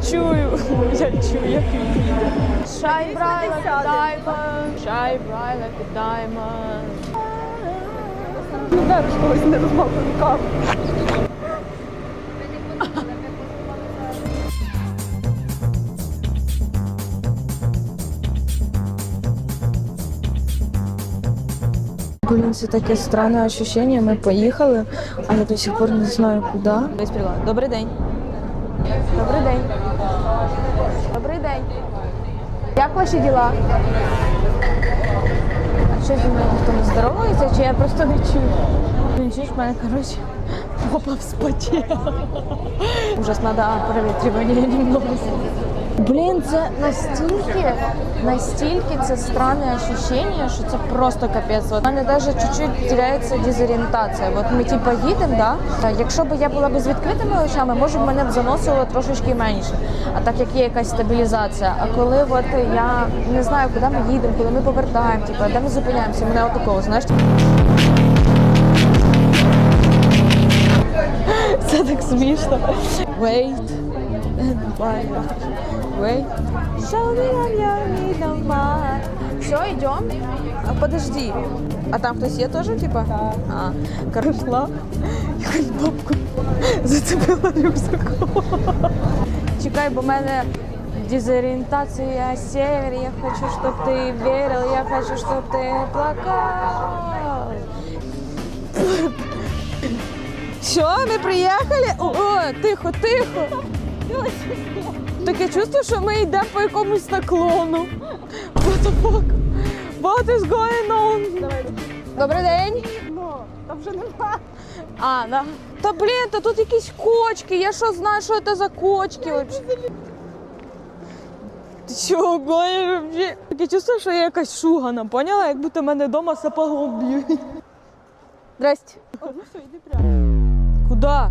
чую. Я чую, як він їде. Shine bright like a diamond. Shine bright like a diamond. Ну, зараз когось не розмовляв руками. Блин, це таке странне ощущение. Ми поїхали, а я до сих пор не знаю куди. Добрий день. Добрий день. Добрий день. Як ваші діла? А що зі мною ніхто не здоровається, чи я просто не чую? Блін, чуєш, в мене, коротше, попа вспотіла. Ужас, треба проветрювання немного. Блін, це настільки, настільки це странне ощущение, що це просто капець. У мене навіть чуть-чуть теряється дезорієнтація. От ми типа їдемо, да? якщо б я була б з відкритими очами, може б мене б заносило трошечки менше. А так як є якась стабілізація. А коли от я не знаю, куди ми їдемо, коли ми повертаємо, типа, де ми зупиняємося, мене отакого, знаєш. смішно. Wait. Why? Wait. Show me I'm your need no more. Все, идем? А, подожди. А там хтось є теж, типа? А, короче, шла, якусь бабку зацепила рюкзаком. Чекай, бо в мене дезорієнтація север. Я хочу, щоб ти вірив, я хочу, щоб ти плакав. Що, ми приїхали? О, о, тихо, тихо. Таке чувство, що ми йдемо по якомусь наклону. What the fuck? What is going on? Добрий день. Ну, там вже нема. А, да. Та блін, та тут якісь кочки. Я що знаю, що це за кочки вообще? Ти чого вообще? Таке чувство, що я якась шугана, поняла? Як будто мене вдома сапогом б'ють. Здрасте. О, ну все, йди прямо. Куда?